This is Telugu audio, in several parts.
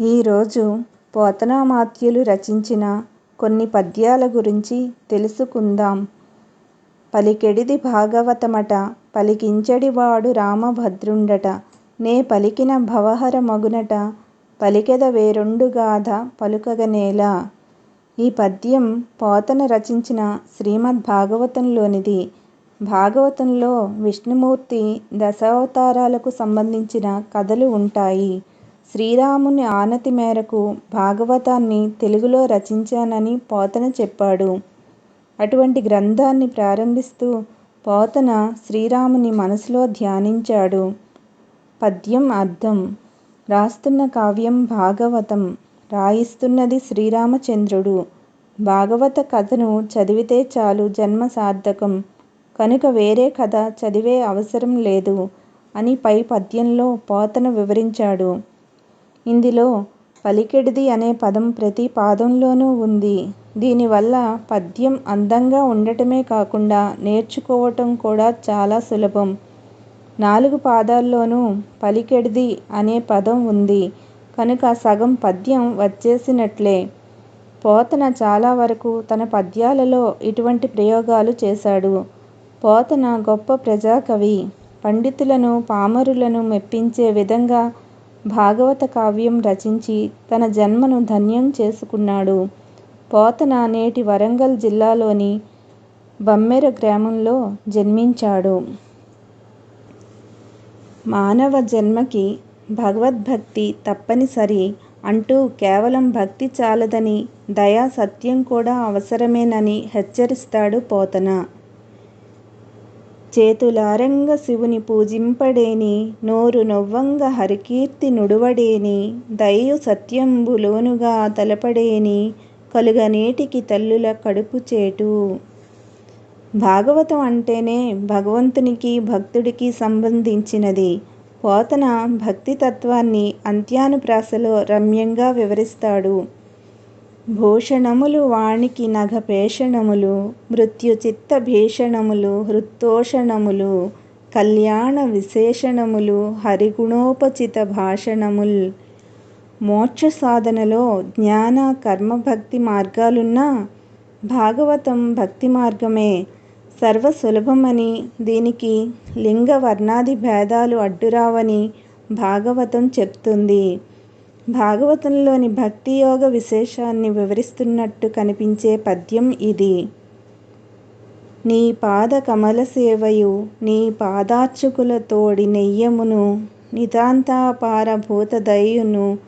ఈరోజు పోతనామాత్యులు రచించిన కొన్ని పద్యాల గురించి తెలుసుకుందాం. పలికెడిది భాగవతమట పలికించెడివాడు రామభద్రుండట నే పలికిన భవహర మగునట పలికెద వేరొండు గాథ పలుకగనేలా ఈ పద్యం పోతన రచించిన శ్రీమద్ భాగవతంలోనిది. భాగవతంలో విష్ణుమూర్తి దశావతారాలకు సంబంధించిన కథలు ఉంటాయి. శ్రీరాముని ఆనతి మేరకు భాగవతాన్ని తెలుగులో రచించానని పోతన చెప్పాడు. అటువంటి గ్రంథాన్ని ప్రారంభిస్తూ పోతన శ్రీరాముని మనసులో ధ్యానించాడు. పద్యం అర్థం రాస్తున్న కావ్యం భాగవతం. రాయిస్తున్నది శ్రీరామచంద్రుడు. భాగవత కథను చదివితే చాలు జన్మ సార్థకం. కనుక వేరే కథ చదివే అవసరం లేదు అని పై పద్యంలో పోతన వివరించాడు. ఇందులో పలికెడిది అనే పదం ప్రతి పాదంలోనూ ఉంది. దీనివల్ల పద్యం అందంగా ఉండటమే కాకుండా నేర్చుకోవటం కూడా చాలా సులభం. నాలుగు పాదాల్లోనూ పలికెడిది అనే పదం ఉంది కనుక సగం పద్యం వచ్చేసినట్లే. పోతన చాలా వరకు తన పద్యాలలో ఇటువంటి ప్రయోగాలు చేశాడు. పోతన గొప్ప ప్రజాకవి. పండితులను పామరులను మెప్పించే విధంగా భాగవత కావ్యం రచించి తన జన్మను ధన్యం చేసుకున్నాడు. పోతన నేటి వరంగల్ జిల్లాలోని బమ్మెర గ్రామంలో జన్మించాడు. మానవ జన్మకి భగవద్భక్తి తప్పనిసరి అంటూ కేవలం భక్తి చాలదని దయా సత్యం కూడా అవసరమేనని హెచ్చరిస్తాడు పోతన. చేతులారంగ శివుని పూజింపడేని నోరు నొవ్వంగ హరికీర్తి నుడువడేని దయయు సత్యంబు లోనుగా తలపడేని కలుగనేటికి తల్లుల కడుపుచేటు. భాగవతం అంటేనే భగవంతునికి భక్తుడికి సంబంధించినది. పోతన భక్తి తత్వాన్ని అంత్యానుప్రాసలో రమ్యంగా వివరిస్తాడు. భూషణములు వానికి నఘ పేషణములు మృత్యు చిత్త భీషణములు హృత్తోషణములు కళ్యాణ విశేషణములు హరిగుణోపచిత భాషణముల్. మోక్ష సాధనలో జ్ఞాన కర్మ భక్తి మార్గాలున్నా భాగవతం భక్తి మార్గమే సర్వ సులభమని దీనికి లింగ వర్ణాది భేదాలు అడ్డురావని భాగవతం చెప్తుంది. భాగవతంలోని భక్తి యోగ విశేషాన్ని వివరిస్తున్నట్టు కనిపించే పద్యం ఇది. నీ పాద కమల సేవయు నీ పాదార్చకుల తోడి నెయ్యమును నితాంతాపార భూత దయయును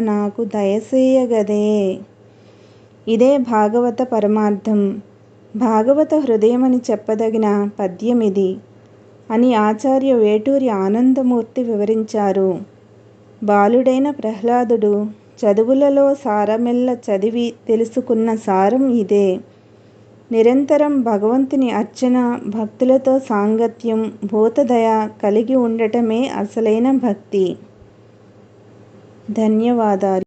నాకు దయసేయగదే. ఇదే భాగవత పరమార్థం. భాగవత హృదయమని చెప్పదగిన పద్యమిది అని ఆచార్య వేటూరి ఆనందమూర్తి వివరించారు. బాలుడైన ప్రహ్లాదుడు చదువులలో సారమెల్ల చదివి తెలుసుకున్న సారం ఇదే. నిరంతరం భగవంతుని అర్చన భక్తులతో సాంగత్యం భూతదయ కలిగి ఉండటమే అసలైన భక్తి. ధన్యవాదాలు